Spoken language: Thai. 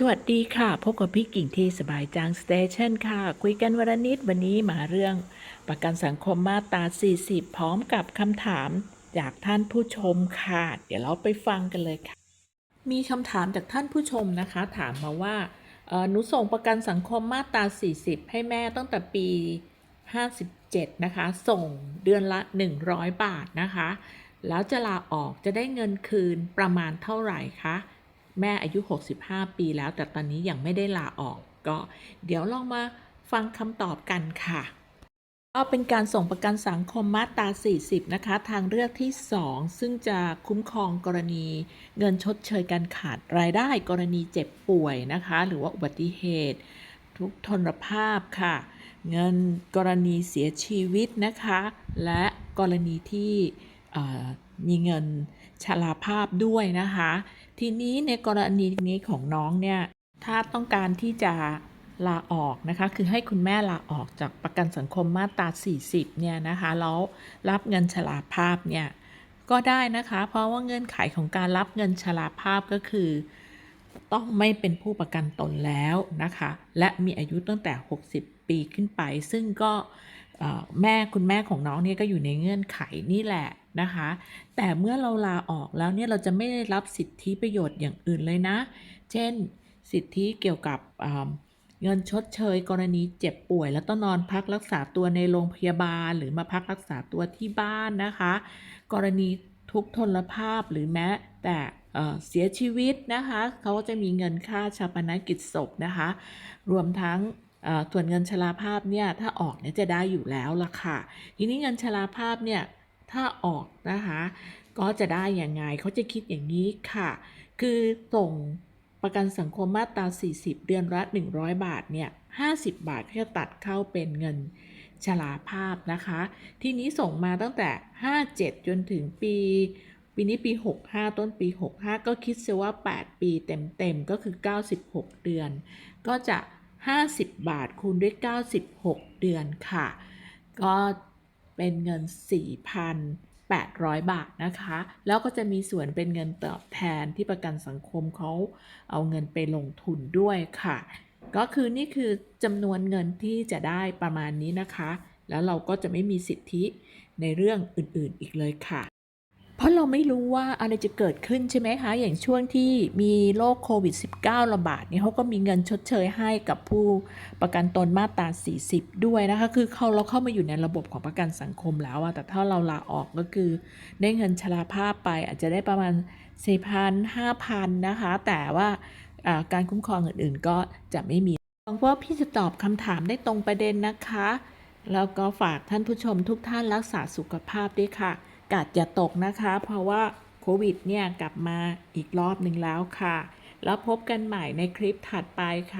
สวัสดีค่ะ พบกับพี่กิ่งที่สบายจังสเตชันค่ะ คุยกันวันนิดวันนี้มาเรื่องประกันสังคมมาตรา 40 พร้อมกับคำถามจากท่านผู้ชมค่ะ เดี๋ยวเราไปฟังกันเลยค่ะ มีคำถามจากท่านผู้ชมนะคะ ถามมาว่าหนูส่งประกันสังคมมาตรา 40 ให้แม่ตั้งแต่ปี 57 นะคะ ส่งเดือนละ 100 บาทนะคะ แล้วจะลาออกจะได้เงินคืนประมาณเท่าไหร่คะ แม่อายุ 65 ปีแล้ว แต่ตอนนี้ยังไม่ได้ลาออก ก็เดี๋ยวลองมาฟังคำตอบกันค่ะก็เป็นการส่งประกันสังคมมาตรา 40 นะคะ ทางเลือกที่ 2 ซึ่งจะคุ้มครองกรณีเงินชดเชยการขาดรายได้กรณีเจ็บป่วยนะคะ หรือว่าอุบัติเหตุ ทุกทนภาพค่ะ เงินกรณีเสียชีวิตนะคะ และกรณีที่ มีเงินชราภาพด้วยนะคะ ทีนี้ในกรณีนี้ของน้องเนี่ย ถ้าต้องการที่จะลาออกนะคะ คือให้คุณแม่ลาออกจากประกันสังคมมาตรา 40 เนี่ยนะคะ แล้วรับเงินชราภาพเนี่ย ก็ได้นะคะ เพราะว่าเงื่อนไขของการรับเงินชราภาพก็คือ ต้องไม่เป็นผู้ประกันตนแล้วนะคะ และมีอายุตั้งแต่ 60 ปีขึ้นไป ซึ่งก็แม่คุณแม่ของน้องเนี่ยก็อยู่ในเงื่อนไขนี่แหละ นะคะ แต่เมื่อเราลาออกแล้วเนี่ยเราจะไม่ได้รับสิทธิประโยชน์อย่างอื่นเลยนะ เช่น สิทธิเกี่ยวกับเงินชดเชยกรณีเจ็บป่วย แล้วต้องนอนพักรักษาตัวในโรงพยาบาล หรือมาพักรักษาตัวที่บ้านนะคะ กรณีทุกทนภาพหรือแม้แต่เสียชีวิตนะคะเขาก็จะมีเงินค่าชาปนกิจศพนะคะ รวมทั้งส่วนเงินชราภาพเนี่ยถ้าออกเนี่ยจะได้อยู่แล้วล่ะค่ะ ทีนี้เงินชราภาพเนี่ย ถ้าออกนะคะ ก็จะได้อยังไงเขาจะคิดอย่างนี้ค่ะ คือส่งประกันสังคมมาตรา 40 เดือนละ 100 บาทเนี่ย50 บาทก็จะตัดเข้าเป็นเงินชราภาพนะคะ ทีนี้ส่งมาตั้งแต่ 57 จนถึงปี ปีนี้ปี 65 ต้นปี 65 ก็คิดเสียว่า 8 ปีเต็มๆ ก็คือ 96 เดือน ก็จะ 50 บาทคูณด้วย 96 เดือนค่ะ ก็ เป็นเงิน 4,800 บาทนะคะ แล้วก็จะมีส่วนเป็นเงินตอบแทนที่ประกันสังคมเขาเอาเงินไปลงทุนด้วยค่ะ ก็คือนี่คือจำนวนเงินที่จะได้ประมาณนี้นะคะ แล้วเราก็จะไม่มีสิทธิในเรื่องอื่นๆอีกเลยค่ะ เพราะเราไม่รู้ว่าอะไรจะเกิดขึ้นใช่ไหมคะ อย่างช่วงที่มีโรคโควิด -19 ระบาดเนี่ยเขาก็มีเงินชดเชยให้กับผู้ประกันตนมาตรา 40 ด้วยนะคะ คือเขาเราเข้ามาอยู่ในระบบของประกันสังคมแล้วอะแต่ถ้าเราลาออกก็คือได้เงินชราภาพไปอาจจะได้ประมาณ4,000 5,000นะคะ แต่ว่าอ่าการคุ้มครองอื่นๆ ก็จะไม่มีหวังว่าพี่จะตอบคำถามได้ตรงประเด็นนะคะ แล้วก็ฝากท่านผู้ชมทุกท่านรักษาสุขภาพด้วยค่ะ กาดอย่าตกนะคะ เพราะว่าโควิดเนี่ยกลับมาอีกรอบหนึ่งแล้วค่ะ แล้วพบกันใหม่ในคลิปถัดไปค่ะ